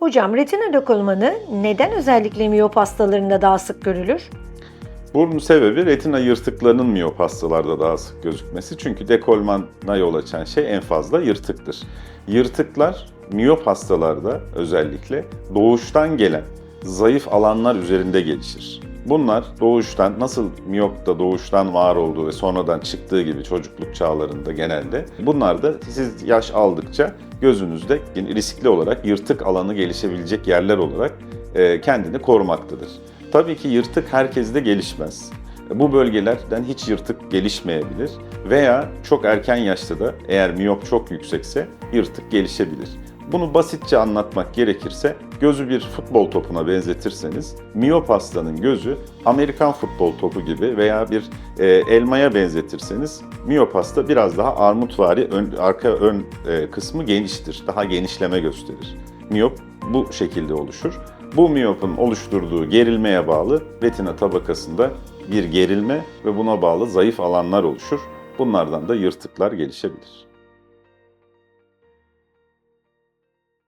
Hocam retina dekolmanı neden özellikle miyop hastalarında daha sık görülür? Bunun sebebi retina yırtıklarının miyop hastalarda daha sık gözükmesi. Çünkü dekolmana yol açan şey en fazla yırtıktır. Yırtıklar miyop hastalarda özellikle doğuştan gelen zayıf alanlar üzerinde gelişir. Bunlar doğuştan nasıl miyopta doğuştan var olduğu ve sonradan çıktığı gibi çocukluk çağlarında genelde bunlar da siz yaş aldıkça gözünüzde riskli olarak yırtık alanı gelişebilecek yerler olarak e, kendini korumaktadır. Tabii ki yırtık herkeste gelişmez. Bu bölgelerden hiç yırtık gelişmeyebilir veya çok erken yaşta da eğer miyop çok yüksekse yırtık gelişebilir. Bunu basitçe anlatmak gerekirse gözü bir futbol topuna benzetirseniz miyop hastanın gözü Amerikan futbol topu gibi veya bir e, elmaya benzetirseniz miyop hasta biraz daha armutvari ön, arka ön e, kısmı geniştir. Daha genişleme gösterir. Miyop bu şekilde oluşur. Bu miyopun oluşturduğu gerilmeye bağlı retina tabakasında bir gerilme ve buna bağlı zayıf alanlar oluşur. Bunlardan da yırtıklar gelişebilir.